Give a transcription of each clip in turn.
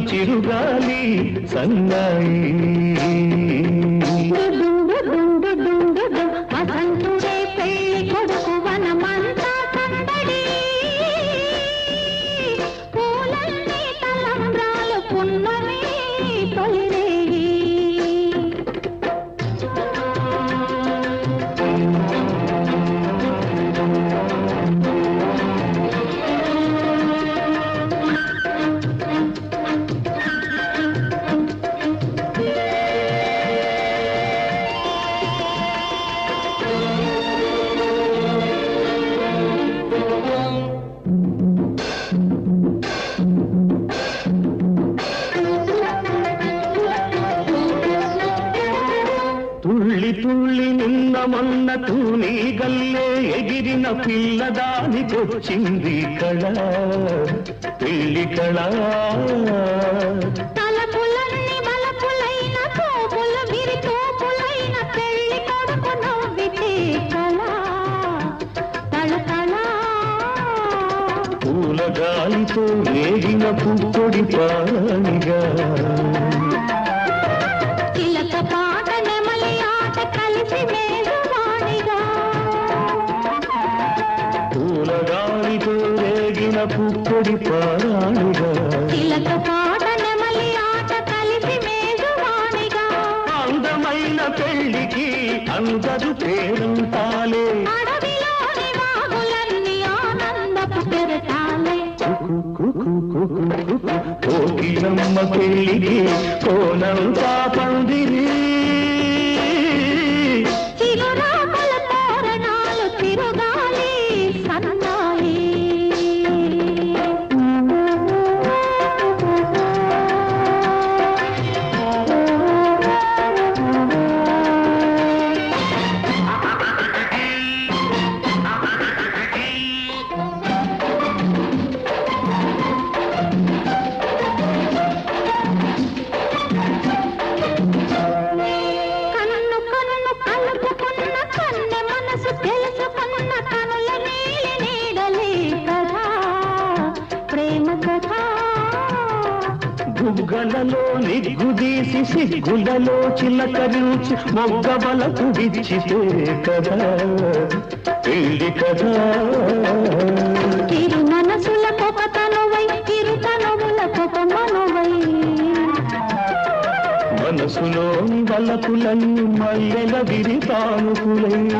చిరుగాలి సన్నాయి. మొన్న తూని గల్లే ఎగిరిన పిల్లదానికొచ్చింది కళ. పెళ్ళి కళ. తలపులన్నీ బలపులైన తోపులు విరి తోపులైన పుప్పొడి పారాణిగా చిలక పాట నెమలి ఆట కలిసి మేలువాణిగా అందమైన పెళ్ళికి అందరు పెరటాలే. కోకిలమ్మ పెళ్ళికి కోనంతా బుగ్గలలో నిగ్గుదీసి సిగ్గులలో చిలకరించి మొగ్గబలకు విచ్చితే కదా. పెళ్ళి కదా. తిరు మనసుల కొక తనువై తిరు తనువుల కొక మనువై. మనసులోని వలపులన్నీ మల్లెల విరితానుకులై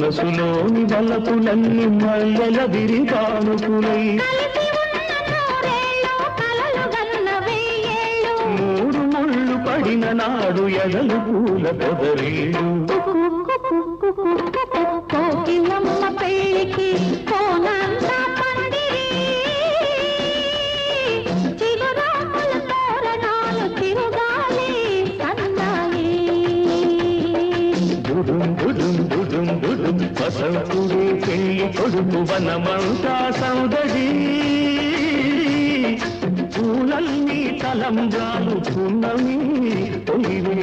మనసులోని వలపులన్నీ మల్లెల వెయ్యేళ్ళు. మూడు ముళ్ళు పడిన నాడు ఎదలు పూల పొదరీడు పెళ్ళి కొడుకు వనమంతా సౌదడి పూలన్నీ తలంబ్రాలు పున్నమి తొలివే.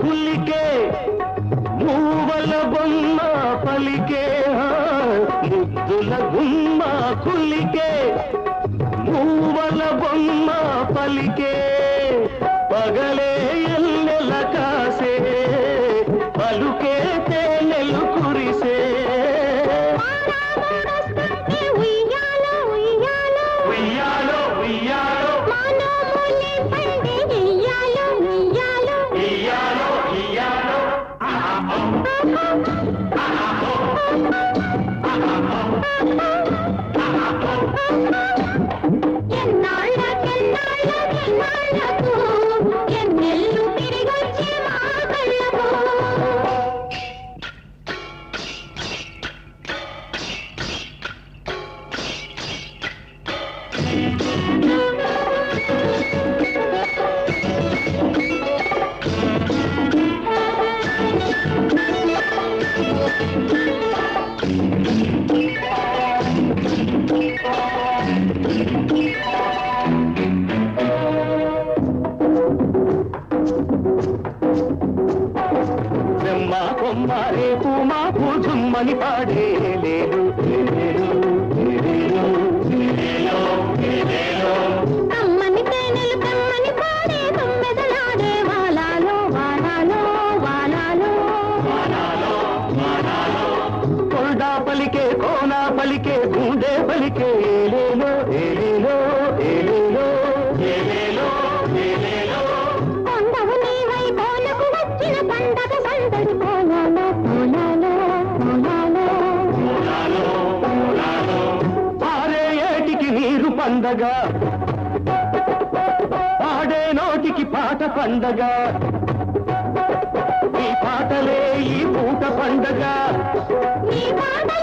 కులికే మూవల బొమ్మ పలికే ముద్దుల గుమ్మ కులికే మూవల బొమ్మ పలికే పగలే என் நாளா என் நாளா என் நெல்லு பிரிகொச்சி పండగ. ఈ పాటలే ఈ పూట పండగ. పండగ.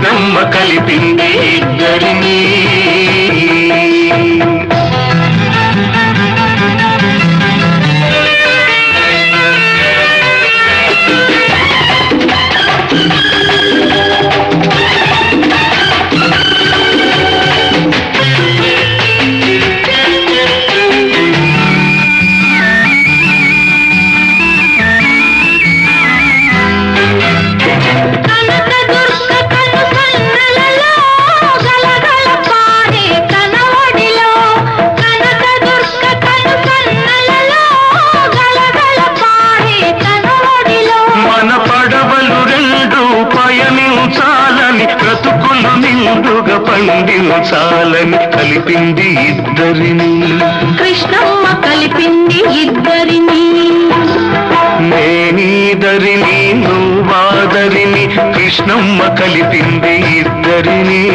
కృష్ణమ్మ కలిపింది ఇద్దరినీ చాలని కలిపింది ఇద్దరిని. కృష్ణమ్మ కలిపింది ఇద్దరిని. నేనీదరిని నువ్వాదరిని కృష్ణమ్మ కలిపింది ఇద్దరిని.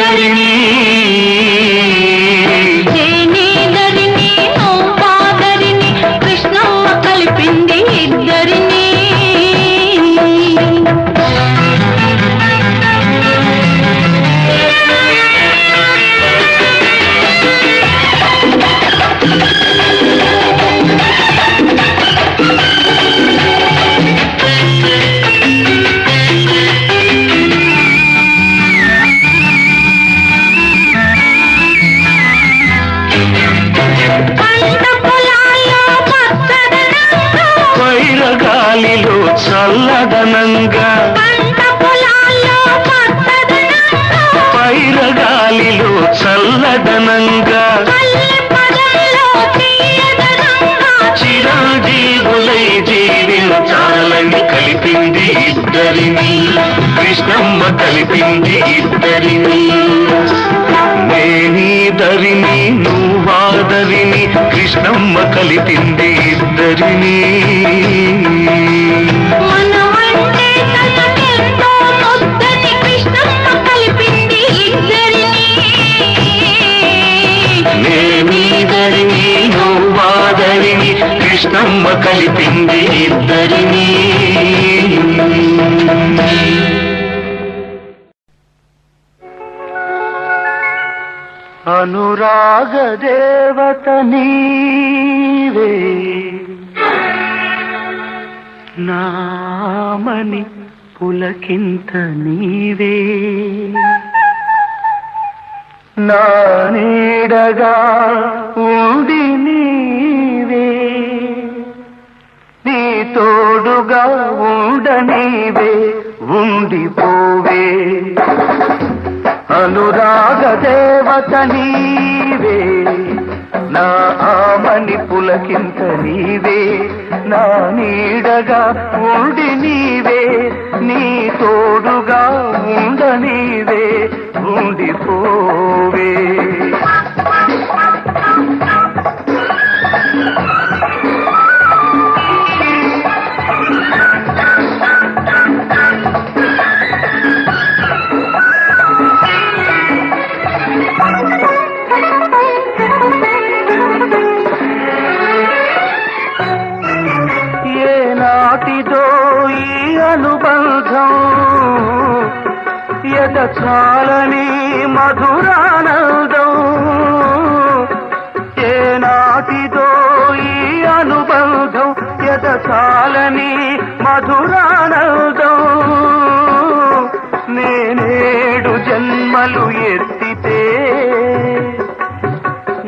ఇద్దరిని పంట పొలాల్లో చల్లదనంగా పంట పొలాల్లో చల్లదనంగా చిరంజీవులై జీవించాలని కలిపింది ఇద్దరిని కృష్ణమ్మ కలిపింది ఇద్దరిని నేనీదరిని నువ్వాదరిని కృష్ణమ్మ కలిపింది ఇద్దరిని. కృష్ణమ్మ కలిపింది నాగదేవత నీవే. నామని పులకింత నీవే. నా నీడగా ఉండి నీవే. నీ తోడుగా ఉండనీవే ఉండిపోవే. అనురాగ దేవత నీవే. నా ఆమని పులకింత నీవే. నా నీడగా ఉండి నీవే. నీ తోడుగా ఉండ నీవే. ఉండిపోవే ఎద చాలని మధురానందం. ఏ నాటిదో ఈ అనుబంధం ఎద చాలని మధురానందం. నేనేడు జన్మలు ఎత్తితే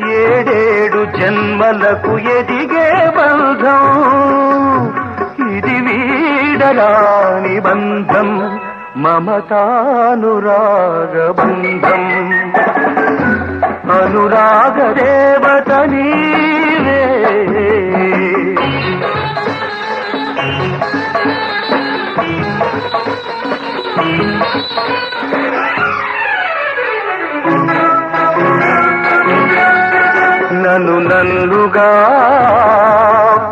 ఏడేడు జన్మలకు ఎదిగే బంధం. ఇది వీడరాని బంధం. మమతానురాగబంధం. అనురాగ దేవత నీవే. నన్ను నన్నుగా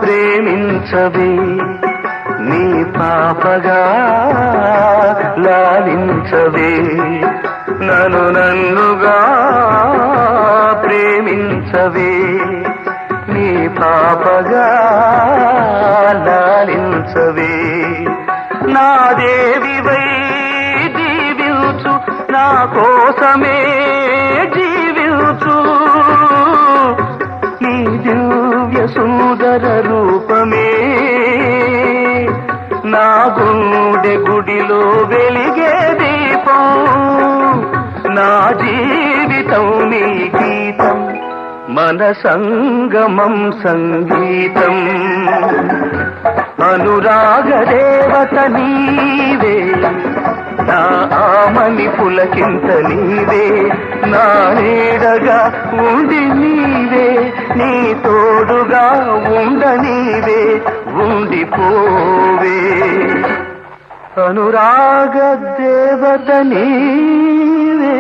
ప్రేమించవే. నీ లాలించవే. నన్ను నన్నుగా ప్రేమించవే. నీ పాపగా లాలించవే. నా దేవివై దీవించు నా కోసమే గుండె గుడిలో వెలిగే దీపం. నా జీవితం నీ గీతం మన సంగమం సంగీతం. అనురాగ దేవత నీవే నా ఆమని పులకింత నీవే నా నీడగా ఉండి నీవే నీ తోడుగా ఉండ నీవే. ఉండిపోవే. అనురాగ దేవత నీవే.